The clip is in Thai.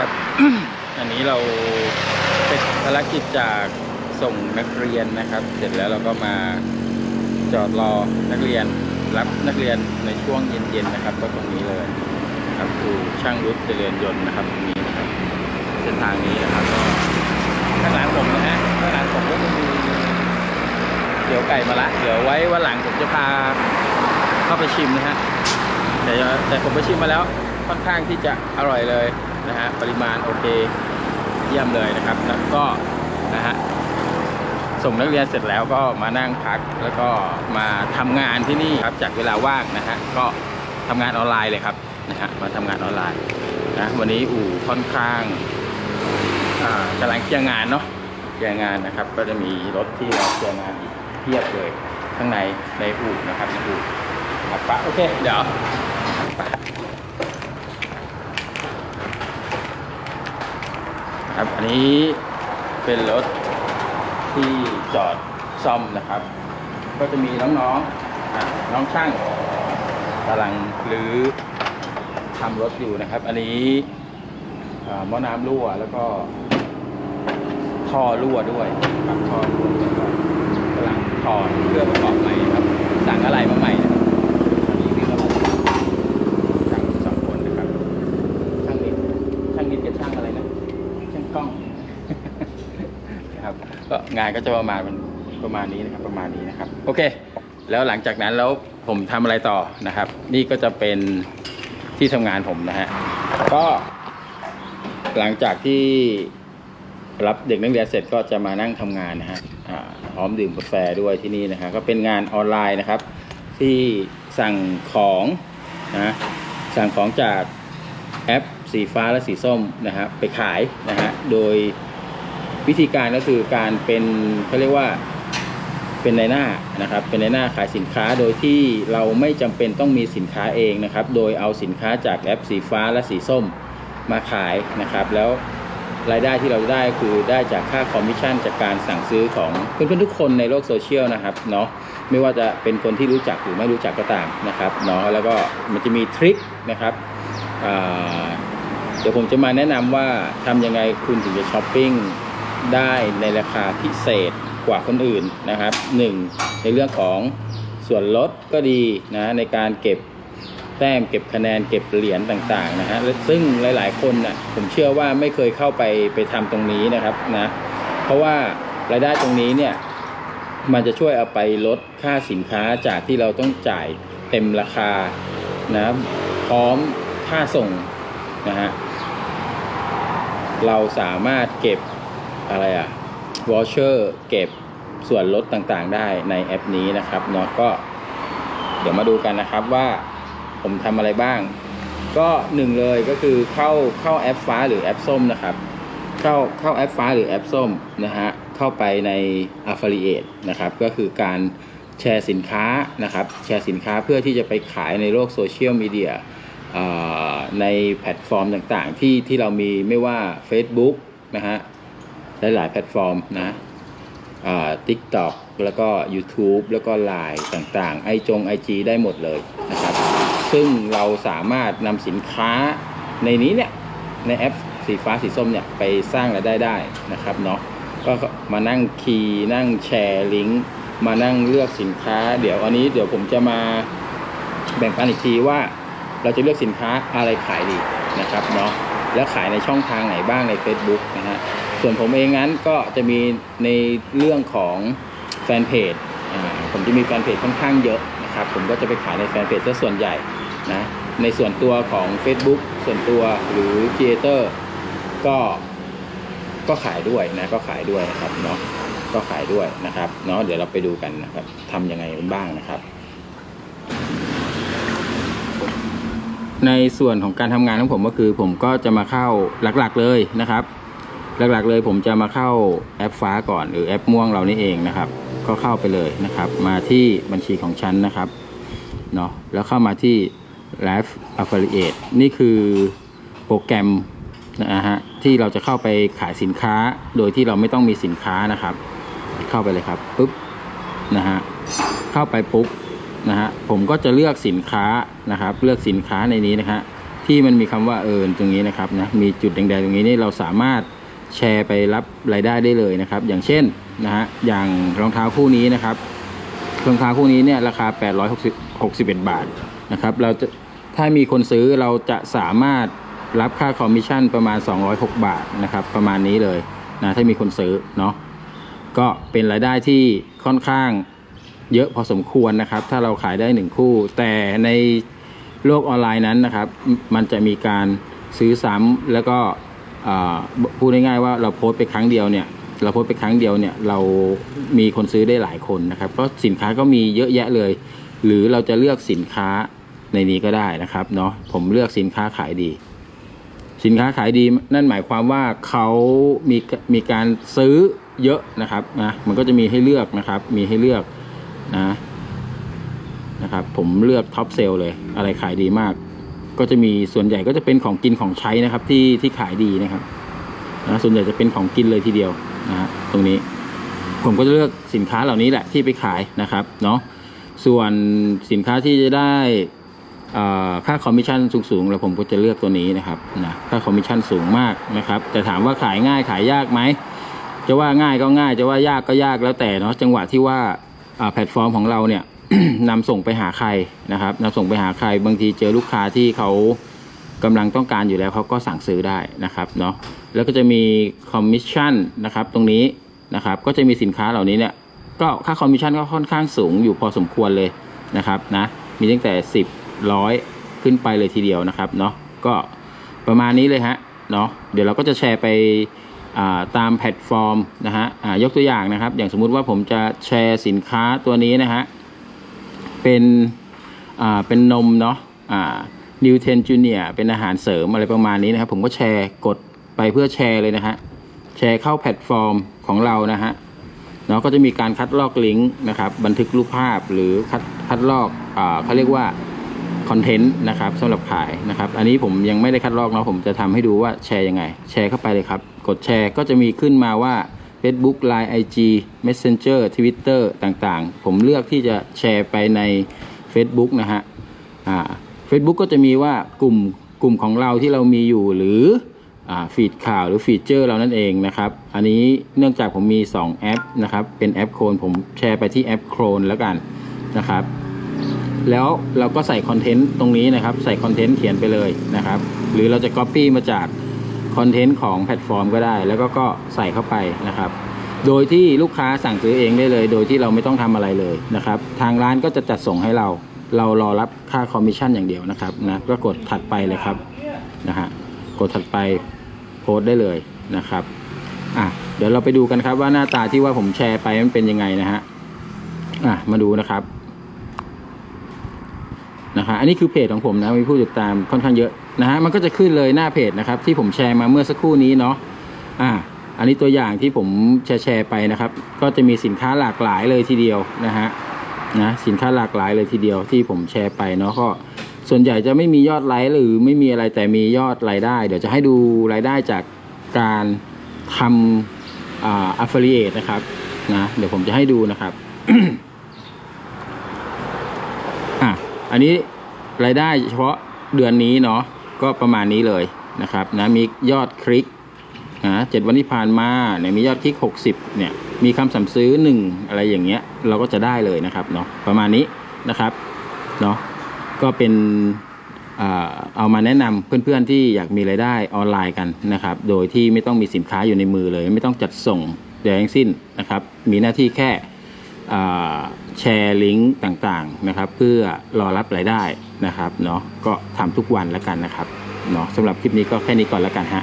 ครับ อันนี้เราเป็นภารกิจจากส่งนักเรียนนะครับ เสร็จแล้วเราก็มาจอดรอนักเรียนรับนักเรียนในช่วงเย็นๆนะครับ ก็ตรงนี้เลยครับคือช่างรุดเจริญยนต์นะครับตรงนี้นะครับเส้นทางนี้นะครับก็ข้างหลังผมนะฮะข้างหลังผมก็จะมีเดี๋ยวไก่มาละ เดี๋ยวไว้วันหลังผมจะพาเข้าไปชิมนะฮะแต่แต่ผมไปชิมมาแล้วค่อนข้างที่จะอร่อยเลย นะฮะปริมาณโอเคเยี่ยมเลยนะครับ แล้วก็นะฮะส่งนักเรียนเสร็จแล้วก็มานั่งพักแล้วก็มาทำงานที่นี่ครับจากเวลาว่างนะฮะก็ทำงานออนไลน์เลยครับนะฮะมาทำงานออนไลน์นะวันนี้อู่ค่อนข้างอ่ากำลังเคลียร์งานเนาะเคลียร์งานนะครับ ก็จะมีรถที่เราเคลียร์งานอีกเทียบเลยข้างในในอู่นะครับในอู่ครับปะโอเค เดี๋ยวปะ ครับ อันนี้เป็นรถที่จอดซ่อมนะครับ ก็จะมีน้องๆน้องช่างกำลังหรือทำรถอยู่นะครับ อันนี้อ่าหม้อน้ำรั่วแล้วก็ท่อรั่วด้วยครับท่อรั่วแล้วก็กำลังถอดเพื่อประกอบใหม่ครับ สั่งอะไรมาใหม่นะครับอันนี้วิ่งมาช่างสองคนนะครับ ช่างนิดช่างนิดกับช่างอะไรนะ ช่างกล้อง นะครับ ก็ งานก็จะประมาณประมาณนี้นะครับประมาณนี้นะครับ โอเค แล้วหลังจากนั้นแล้วผมทำอะไรต่อนะครับ นี่ก็จะเป็นที่ทำงานผมนะฮะก็หลังจากที่รับเด็กนักเรียนเสร็จก็จะมานั่งทำงานนะฮะพร้อมดื่มกาแฟด้วยที่นี่นะฮะก็เป็นงานออนไลน์นะครับ ที่สั่งของนะสั่งของจากแอปสีฟ้าและสีส้มนะฮะไปขายนะฮะโดย วิธีการก็คือการเป็นเขาเรียกว่าเป็นในหน้านะครับ เป็นในหน้าขายสินค้าโดยที่เราไม่จำเป็นต้องมีสินค้าเองนะครับ โดยเอาสินค้าจากแอปสีฟ้าและสีส้มมาขายนะครับ แล้วรายได้ที่เราได้คือได้จากค่าคอมมิชชั่นจากการสั่งซื้อของเพื่อนๆทุกคนในโลกโซเชียลนะครับเนาะไม่ว่าจะเป็นคนที่รู้จักหรือไม่รู้จักก็ตามนะครับเนาะแล้วก็มันจะมีทริคนะครับเดี๋ยวผมจะมาแนะนำว่าทำยังไงคุณถึงจะช้อปปิ้ง ได้ในราคาพิเศษกว่าคนอื่นนะครับหนึ่งในเรื่องของส่วนลดก็ดีนะในการเก็บแต้มเก็บคะแนนเก็บเหรียญต่างๆนะฮะและซึ่งหลายๆคนน่ะผมเชื่อว่าไม่เคยเข้าไปไปทำตรงนี้นะครับนะเพราะว่ารายได้ตรงนี้เนี่ยมันจะช่วยเอาไปลดค่าสินค้าจากที่เราต้องจ่ายเต็มราคานะพร้อมค่าส่งนะฮะเราสามารถเก็บ อะไรอะวอชเชอร์เก็บส่วนลดต่างๆ ได้ในแอปนี้นะครับเนาะก็ เดี๋ยวมาดูกันนะครับว่าผมทำอะไรบ้าง ก็หนึ่งเลยก็คือเข้าเข้าแอปฟ้าหรือแอปส้มนะครับ เข้าเข้าแอปฟ้าหรือแอปส้มนะฮะเข้าไปใน Affiliate นะครับ ก็คือการแชร์สินค้านะครับ แชร์สินค้าเพื่อที่จะไปขายในโลกโซเชียลมีเดียในแพลตฟอร์มต่างๆ ที่ที่เรามีไม่ว่า Facebook นะฮะ หลายๆแพลตฟอร์มนะอ่า TikTok แล้วก็ YouTube แล้วก็ Line ต่างๆ ไอจง IG ได้หมดเลยนะครับ ซึ่งเราสามารถนำสินค้าในนี้เนี่ย ในแอปสีฟ้าสีส้มเนี่ย ไปสร้างรายได้ได้นะครับเนาะก็มานั่งคีย์นั่งแชร์ลิงก์มานั่งเลือกสินค้า เดี๋ยวอันนี้เดี๋ยวผมจะมาแบ่งปันอีกทีว่าเราจะเลือกสินค้าอะไรขายดีนะครับเนาะแล้วขายในช่องทางไหนบ้างใน Facebook นะฮะ ส่วนผมเองนั้นก็จะมีในเรื่องของแฟนเพจผมจะมีแฟนเพจค่อนข้างเยอะนะครับ ผมก็จะไปขายในแฟนเพจซะส่วนใหญ่นะในส่วนตัวของ Facebook ส่วนตัวหรือ Creator ก็ก็ขายด้วยนะก็ขายด้วยนะครับเนาะก็ขายด้วยนะครับเนาะเดี๋ยวเราไปดูกันนะครับทำยังไงบ้างนะครับ ในส่วนของการทำงานของผมก็คือผมก็จะมาเข้าหลักๆเลยนะครับ หลักๆเลยผมจะมาเข้าแอปฟ้าก่อนหรือแอปม่วงเรานี่เองนะครับ ก็เข้าไปเลยนะครับ มาที่บัญชีของฉันนะครับเนาะแล้วเข้ามาที่ Live Affiliate นี่คือโปรแกรมนะฮะที่เราจะเข้าไปขายสินค้าโดยที่เราไม่ต้องมีสินค้านะครับ เข้าไปเลยครับปุ๊บนะฮะเข้าไปปุ๊บนะฮะผมก็จะเลือกสินค้านะครับ เลือกสินค้าในนี้นะฮะที่มันมีคำว่าเอินตรงนี้นะครับนะมีจุดแดงๆตรงนี้นี่เราสามารถ แชร์ไปรับรายได้ได้เลยนะครับ อย่างเช่นนะฮะอย่างรองเท้าคู่นี้นะครับรองเท้าคู่นี้เนี่ยราคา 861 บาทนะครับเราจะถ้ามีคนซื้อเราจะสามารถรับค่าคอมมิชชั่นประมาณ 206 บาทนะครับ ประมาณนี้เลยนะถ้ามีคนซื้อเนาะก็เป็นรายได้ที่ค่อนข้างเยอะพอสมควรนะครับ ถ้าเราขายได้หนึ่งคู่ แต่ในโลกออนไลน์นั้นนะครับ มันจะมีการซื้อซ้ำแล้วก็ พูดง่ายๆว่าเราโพสต์ไปครั้งเดียวเนี่ยเราโพสต์ไปครั้งเดียวเนี่ยเรามีคนซื้อได้หลายคนนะครับเพราะสินค้าก็มีเยอะแยะเลย หรือเราจะเลือกสินค้าในนี้ก็ได้นะครับเนาะผมเลือกสินค้าขายดี สินค้าขายดีนั่นหมายความว่าเขามีมีการซื้อเยอะนะครับนะมันก็จะมีให้เลือกนะครับ มีให้เลือกนะนะครับ ผมเลือกท็อปเซลเลย อะไรขายดีมาก ก็จะมีส่วนใหญ่ก็จะเป็นของกินของใช้นะครับ ที่ที่ขายดีนะครับนะส่วนใหญ่จะเป็นของกินเลยทีเดียวนะฮะตรงนี้ ผมก็จะเลือกสินค้าเหล่านี้แหละที่ไปขายนะครับเนาะส่วนสินค้าที่จะได้ค่าคอมมิชชั่นสูงๆแล้วผมก็จะเลือกตัวนี้นะครับนะค่าคอมมิชชั่นสูงมากนะครับแต่ถามว่าขายง่ายขายยากไหมจะว่าง่ายก็ง่ายจะว่ายากก็ยากแล้วแต่เนาะจังหวะที่ว่าแพลตฟอร์มของเราเนี่ย นำส่งไปหาใครนะครับนำส่งไปหาใครบางทีเจอลูกค้าที่เขากำลังต้องการอยู่แล้วเขาก็สั่งซื้อได้นะครับเนาะแล้วก็จะมีคอมมิชชั่นนะครับตรงนี้นะครับก็จะมีสินค้าเหล่านี้เนี่ยก็ค่าคอมมิชชั่นก็ค่อนข้างสูงอยู่พอสมควรเลยนะครับนะมีตั้งแต่ 10ร้อยขึ้นไปเลยทีเดียวนะครับเนาะก็ประมาณนี้เลยฮะเนาะเดี๋ยวเราก็จะแชร์ไปตามแพลตฟอร์มนะฮะยกตัวอย่างนะครับ อย่างสมมุติว่าผมจะแชร์สินค้าตัวนี้นะฮะ เป็นอ่าเป็นนมเนาะอ่านิวเทนจูเนียเป็นอาหารเสริมอะไรประมาณนี้นะครับ ผมก็แชร์กดไปเพื่อแชร์เลยนะฮะแชร์เข้าแพลตฟอร์มของเรานะฮะเนาะก็จะมีการคัดลอกลิงก์นะครับบันทึกรูปภาพหรือคัดคัดลอกอ่าเขาเรียกว่าคอนเทนต์นะครับสำหรับขายนะครับ อันนี้ผมยังไม่ได้คัดลอกเนาะผมจะทำให้ดูว่าแชร์ยังไง แชร์เข้าไปเลยครับ กดแชร์ก็จะมีขึ้นมาว่า Facebook Line IG Messenger Twitter ต่างๆ ผมเลือกที่จะแชร์ไปใน Facebook นะฮะอ่า Facebook ก็จะมีว่ากลุ่มกลุ่มของเราที่เรามีอยู่หรือฟีดข่าวหรือฟีเจอร์เรานั่นเองนะครับ อันนี้เนื่องจากผมมี 2 แอปนะครับ เป็นแอปโครนผมแชร์ไปที่แอปโครนแล้วกันนะครับ แล้วเราก็ใส่คอนเทนต์ตรงนี้นะครับ ใส่คอนเทนต์เขียนไปเลยนะครับ หรือเราจะ Copy มาจาก คอนเทนต์ของแพลตฟอร์มก็ได้ แล้วก็ก็ใส่เข้าไปนะครับ โดยที่ลูกค้าสั่งซื้อเองได้เลย โดยที่เราไม่ต้องทำอะไรเลยนะครับ ทางร้านก็จะจัดส่งให้เรา เรารอรับค่าคอมมิชชั่นอย่างเดียวนะครับนะก็กดถัดไปเลยครับนะฮะกดถัดไปโพสได้เลยนะครับอะเดี๋ยวเราไปดูกันครับว่าหน้าตาที่ว่าผมแชร์ไปมันเป็นยังไงนะฮะอะมาดูนะครับ ฮะอันนี้คือเพจของผมนะมีผู้ติดตามค่อนข้างเยอะนะฮะมันก็จะขึ้นเลยหน้าเพจนะครับ ที่ผมแชร์มาเมื่อสักครู่นี้เนาะอะอันนี้ตัวอย่างที่ผมแชร์แชร์ไปนะครับ ก็จะมีสินค้าหลากหลายเลยทีเดียวนะฮะนะสินค้าหลากหลายเลยทีเดียวที่ผมแชร์ไปเนาะก็ส่วนใหญ่จะไม่มียอดไลค์หรือไม่มีอะไรแต่มียอดรายได้ เดี๋ยวจะให้ดูรายได้จากการทำอ่า affiliate นะครับนะเดี๋ยวผมจะให้ดูนะครับอะอันนี้ รายได้เฉพาะเดือนนี้เนาะก็ประมาณนี้เลยนะครับนะมียอดคลิกนะเจ็ดวันที่ผ่านมาเนี่ยมียอดคลิกหกสิบเนี่ยมีคำสั่งซื้อหนึ่งอะไรอย่างเงี้ยเราก็จะได้เลยนะครับเนาะประมาณนี้นะครับเนาะก็เป็นอ่าเอามาแนะนำเพื่อนๆที่อยากมีรายได้ออนไลน์กันนะครับ โดยที่ไม่ต้องมีสินค้าอยู่ในมือเลย ไม่ต้องจัดส่งใดทั้งสิ้นนะครับ มีหน้าที่แค่อ่า แชร์ลิงก์ต่างๆนะครับ เพื่อรอรับรายได้นะครับเนาะก็ทำทุกวันแล้วกันนะครับเนาะสำหรับคลิปนี้ก็แค่นี้ก่อนแล้วกันฮะ